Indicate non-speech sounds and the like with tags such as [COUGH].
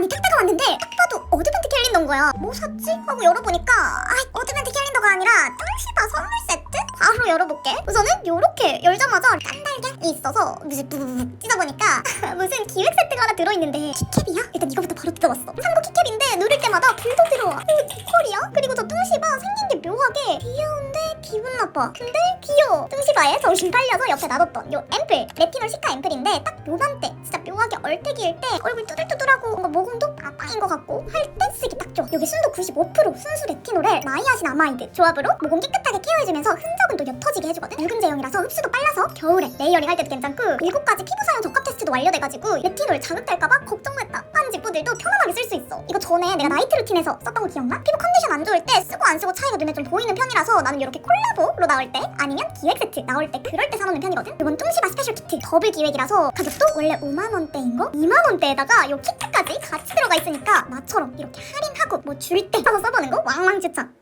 아니 택배가 왔는데 딱 봐도 어드벤트 캘린더인 거야 뭐 샀지? 하고 열어보니까 아 어드벤트 캘린더가 아니라 뚱시바 선물 세트? 바로 열어볼게 우선은 요렇게 열자마자 깐달걀이 있어서 무슨 부부부 찢어보니까 [LAUGHS] 무슨 기획 세트가 하나 들어있는데 키캡이야? 일단 이거부터 바로 뜯어봤어 산거 키캡인데 누를 때마다 불도 들어와 [LAUGHS] 나빠 근데 귀여워. 뚱시바에 정신 팔려서 옆에 놔뒀던 요 앰플. 레티놀 시카 앰플인데 딱 요맘때 진짜 묘하게 얼때기일 때 얼굴 뚜들뚜들하고 뭔가 모공도 빵빵인 것 같고 할 때 쓰기 딱 좋아. 여기 순도 95% 순수 레티놀에 나이아신 아마이드 조합으로 모공 깨끗하게 케어해주면서 흔적은 또 옅어지게 해주거든. 묽은 제형이라서 흡수도 빨라서 겨울에 레이어링 할 때도 괜찮고 일곱 가지 피부 사용 적합 테스트도 완료돼가지고 레티놀 자극될까봐 걱정했다 전에 내가 나이트 루틴에서 썼던 거 기억나? 피부 컨디션 안 좋을 때 쓰고 안 쓰고 차이가 눈에 좀 보이는 편이라서 나는 이렇게 콜라보로 나올 때 아니면 기획 세트 나올 때 그럴 때 사놓는 편이거든? 이건 뚱시바 스페셜 키트 더블 기획이라서 가격도 원래 5만 원대인 거? 2만 원대에다가 요 키트까지 같이 들어가 있으니까 나처럼 이렇게 할인하고 뭐 줄 때 사서 써보는 거? 왕왕 추천